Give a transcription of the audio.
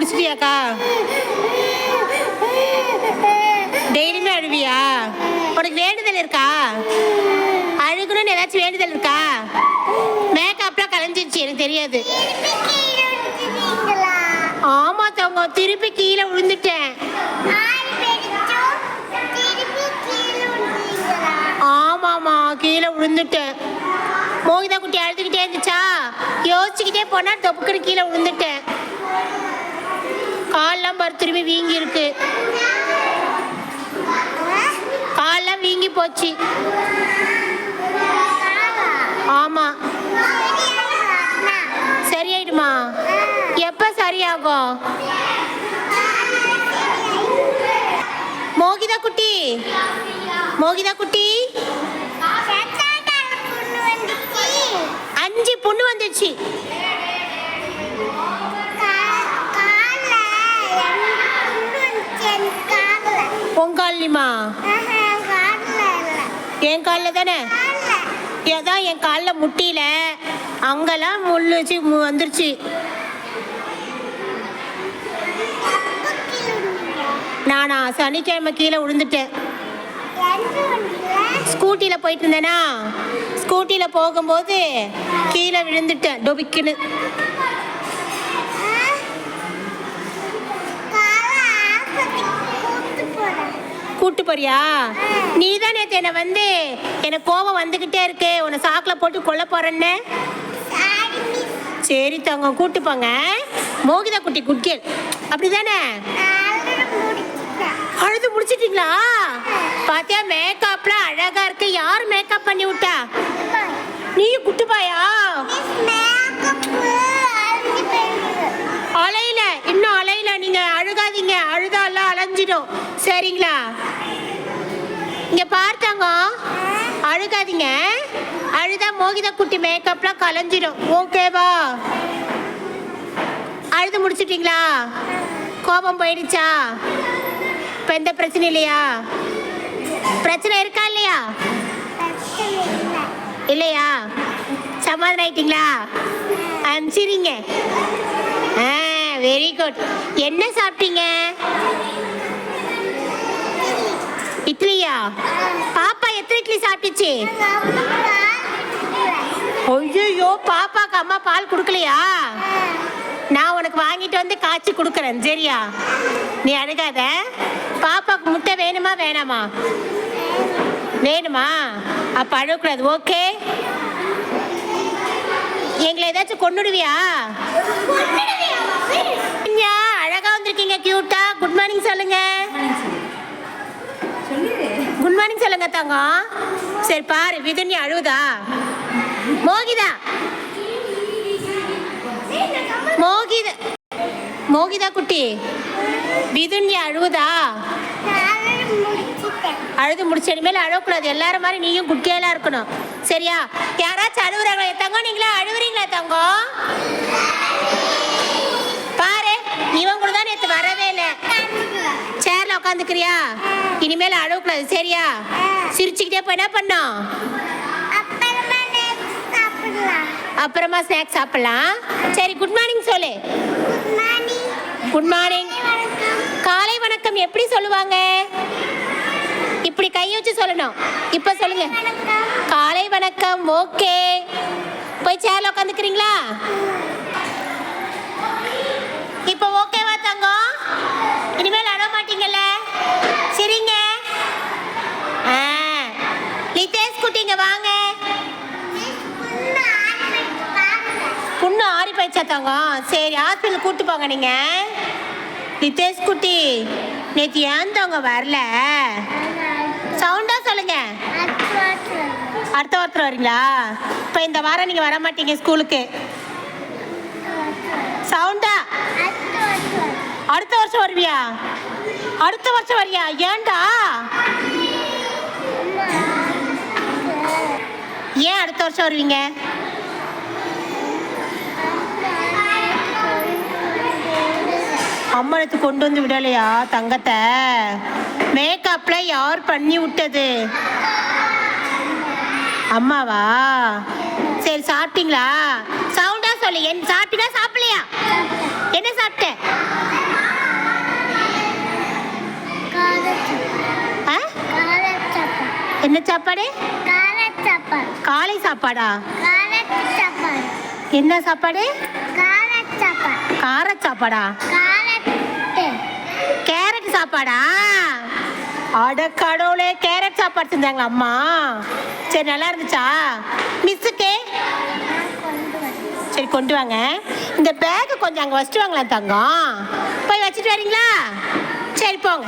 பிடிச்சிட்டியாக்கா டெய்லியுமே அழுவியா? உனக்கு வேண்டுதல் இருக்கா? அழுகணும்னு ஏதாச்சும் வேண்டுதல் இருக்கா? மேக்கப்லாம் கலைஞ்சிருச்சு எனக்கு தெரியாது. ஆமா தவங்க திருப்பி கீழே விழுந்துட்டேன். ஆமாமா கீழே விழுந்துட்டேன். மோகிதா குட்டி அழுதுகிட்டே இருந்துச்சா? யோசிச்சுக்கிட்டே போனா தொப்புக்குன்னு கீழே விழுந்துட்டேன். கால்லாம் பாரு திரும்பி வீங்கி இருக்கு. கால்லாம் வீங்கி போச்சு. ஆமா. சரியாயிடுமா? எப்ப சரியாகும்? மோகிதா குட்டி. மோகிதா குட்டி. பொங்காலிமா என் காலில் தானே? ஏதான் என் காலில் முட்டியில? அங்கெல்லாம் முள்ளு வச்சு மு- வந்துருச்சு. நானா? சனிக்கிழமை கீழே விழுந்துட்டேன் ஸ்கூட்டியில் போயிட்டு இருந்தேனா? ஸ்கூட்டியில் போகும்போது கீழே விழுந்துட்டேன் டொபிக்குன்னு. கூப்பிட்டு போறியா? நீ தான் நேற்று என்னை வந்து எனக்கு கோபம் வந்துக்கிட்டே இருக்கு. உன்னை சாக்கில் போட்டு கொல்ல போறேன்னு. சரி தங்க கூப்பிட்டு போங்க. மோகிதா குட்டி குட்கேல் அப்படிதானே? அழுது முடிச்சிட்டீங்களா? பாத்தியா மேக்கப்லாம் அழகா இருக்கு. யார் மேக்கப் பண்ணி விட்டா? நீ குட்டுப்பாயா சரிங்களா? இங்க பார்த்தாங்க அழுகாதீங்க. அழுதா மோகிதா குட்டி மேக்கப்லாம் கலைஞ்சிடும் ஓகேவா அழுது முடிச்சிட்டீங்களா? கோபம் போயிடுச்சா? இப்போ எந்த பிரச்சனை இல்லையா? பிரச்சனை இருக்கா இல்லையா? இல்லையா? சமாதானம் ஆயிட்டீங்களா? சரிங்க ஆ வெரி குட் என்ன சாப்பிட்டீங்க? இட்லியா? பாப்பா எத்தனை இட்லி சாப்பிட்டுச்சு? ஐயோ பாப்பாக்கு அம்மா பால் கொடுக்கலையா? நான் உனக்கு வாங்கிட்டு வந்து காய்ச்சி கொடுக்குறேன் சரியா? நீ அழுகாத. பாப்பாக்கு முட்டை வேணுமா வேணாமா? வேணுமா? அப்ப அழக்கூடாது ஓகே? எங்களை ஏதாச்சும் கொண்டுடுவியா அழகா வந்திருக்கீங்க கியூட்டா குட் மார்னிங் சொல்லுங்க. குட் மார்னிங் சொல்லுங்க தங்கம். சரி பாரு விதுனி அழுவுதா மோகிதா. மோகிதா மோகிதா குட்டி விதுன்யா அழுவுதா அழுது முடிச்ச இனிமேல் அழக்கூடாது. எல்லாரும் மாதிரி நீயும் குட்டியெல்லாம் இருக்கணும். சரியா? யாராச்சும் அழுகுறாங்களா தங்கம் நீங்களா அழுகுறீங்களா தங்கம்? பாரு இவன் கூட தான் நேற்று வரவே இல்லை. உட்காந்துக்கிறியா? இனிமேல் அழக்கூடாது சரியா? சிரிச்சுக்கிட்டே போய் என்ன பண்ணோம் அப்புறமா ஸ்நாக்ஸ் சாப்பிடலாம். சரி குட் மார்னிங் சொல்லு. குட் மார்னிங் காலை வணக்கம் எப்படி சொல்லுவாங்க? இப்படி கை வச்சு சொல்லணும். இப்போ சொல்லுங்க. காலை வணக்கம் ஓகே போய் சேர்ல உட்காந்துக்கிறீங்களா இப்போ ஓகேவா தங்கம் இனிமேல் அழ மாட்டீங்கல்ல சரிங்க ஆ லிதேஷ் வாங்க. புண்ணு ஆறி போயிடுச்சா தங்கம் சரி ஹாஸ்பிட்டல் கூட்டு போங்க நீங்க. நிதேஷ் குட்டி நேற்று ஏன் தங்க வரல. சவுண்டா சொல்லுங்க. அடுத்த வாரத்தில் வரீங்களா? இப்போ இந்த வாரம் நீங்கள் வர மாட்டீங்க ஸ்கூலுக்கு. சவுண்டா. அடுத்த வருஷம் வருவியா? அடுத்த வருஷம் வரியா? ஏன்டா ஏன் அடுத்த வருஷம் வருவீங்க? அம்மனுக்கு கொண்டு வந்து விடலையா தங்கத்தை? மேக்கப்ல யார் பண்ணி விட்டது? அம்மாவா? சரி சாப்பிட்டீங்களா? சவுண்டா சொல்லு. என் சாப்பிட்டா சாப்பிடலையா? என்ன சாப்பிட்ட? என்ன சாப்பாடு? சாப்பாடு. காலை சாப்பாடா? என்ன சாப்பாடு? கார சாப்பாடா. கேரட் சாப்பாடா? அட கடவுளே கேரட் சாப்பாடு செஞ்சாங்களா அம்மா? சரி நல்லா இருந்துச்சா? மிஸ்ஸுக்கு சரி கொண்டு வாங்க. இந்த பேக்கை கொஞ்சம் அங்கே வச்சுட்டு வாங்களேன் தங்கம். போய் வச்சுட்டு வரீங்களா? சரி போங்க.